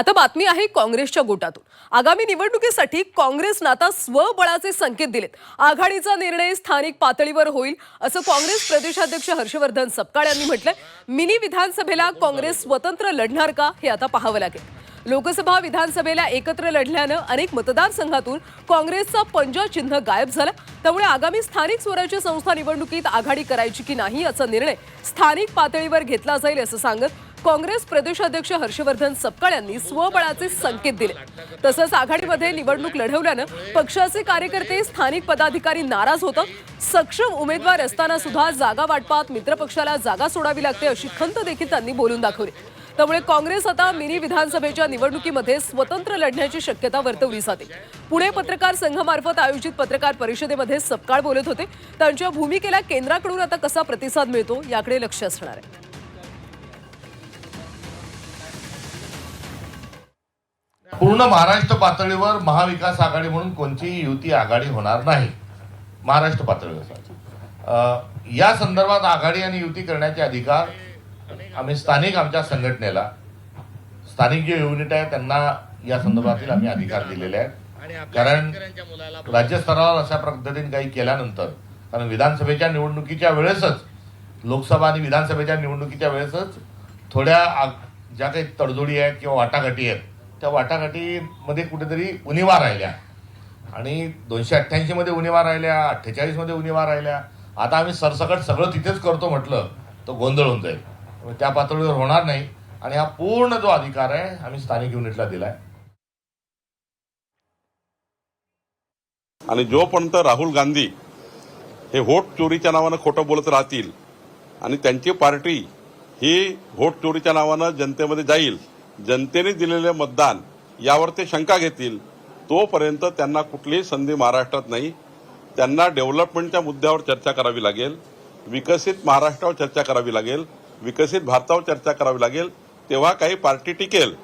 आता बातमी आहे काँग्रेसच्या गोटातून. आगामी निवडणुकीसाठी काँग्रेसनं आता स्वबळाचे संकेत दिलेत. आघाडीचा निर्णय स्थानिक पातळीवर होईल असं काँग्रेस प्रदेशाध्यक्ष हर्षवर्धन सपकाळ यांनी म्हटलंय. मिनी विधानसभेला काँग्रेस स्वतंत्र लढणार का हे आता पाहावं लागेल. लोकसभा विधानसभेला एकत्र लढल्यानं अनेक मतदारसंघातून काँग्रेसचा पंजा चिन्ह गायब झालं. त्यामुळे आगामी स्थानिक स्वराज्य संस्था निवडणुकीत आघाडी करायची की नाही याचा निर्णय स्थानिक पातळीवर घेतला जाईल असं सांगत काँग्रेस प्रदेशाध्यक्ष हर्षवर्धन सपकाळ यांनी स्वबळाचे संकेत दिले. तसंच आघाडीमध्ये निवडणूक लढवल्यानं पक्षाचे कार्यकर्ते स्थानिक पदाधिकारी नाराज होतं. सक्षम उमेदवार असताना सुद्धा जागा वाटपात मित्रपक्षाला जागा सोडावी लागते अशी खंत देखील त्यांनी बोलून दाखवली. त्यामुळे काँग्रेस आता मिनी विधानसभेच्या निवडणुकीमध्ये स्वतंत्र लढण्याची शक्यता वर्तवली जाते. पुणे पत्रकार संघामार्फत आयोजित पत्रकार परिषदेमध्ये सपकाळ बोलत होते. त्यांच्या भूमिकेला केंद्राकडून आता कसा प्रतिसाद मिळतो याकडे लक्ष असणार आहे. पूर्ण महाराष्ट्र पातळीवर महाविकास आघाडी म्हणून कोणतीही युती आघाडी होणार नाही. महाराष्ट्र पातळीवर. या संदर्भात आघाडी आणि युती करण्याचे अधिकार आम्ही स्थानिक आमच्या संघटनेला स्थानिक जे युनिट आहे त्यांना या संदर्भातील आम्ही अधिकार दिलेले आहेत. कारण राज्यस्तरावर अशा पद्धतीने काही केल्यानंतर कारण विधानसभेच्या निवडणुकीच्या वेळेसच लोकसभा आणि विधानसभेच्या निवडणुकीच्या वेळेसच थोड्या ज्या काही तडजोडी आहेत किंवा वाटाघाटी आहेत त्या वाटाघाटीमध्ये कुठेतरी उणिवा राहिल्या. आणि दोनशे अठ्ठ्याऐंशी मध्ये राहिल्या अठ्ठेचाळीसमध्ये राहिल्या. आता आम्ही सरसकट सगळं तिथेच करतो म्हटलं तर गोंधळ होऊन जाईल. त्या पातळीवर होणार नाही. आणि हा पूर्ण जो अधिकार आहे आम्ही स्थानिक युनिटला दिलाय. आणि जोपर्यंत राहुल गांधी हे व्होट चोरीच्या नावानं खोटं बोलत राहतील आणि त्यांची पार्टी ही व्होट चोरीच्या नावानं जनतेमध्ये जाईल जनतेने दिलेले मतदान यावर ते शंका घेतील. तोपर्यंत त्यांना कुठलीही संधी महाराष्ट्रात नाही. त्यांना डेव्हलपमेंटच्या मुद्द्यावर चर्चा करावी लागेल. विकसित महाराष्ट्रावर चर्चा करावी लागेल. विकसित भारतावर चर्चा करावी लागेल. तेव्हा काही पार्टी टिकेल.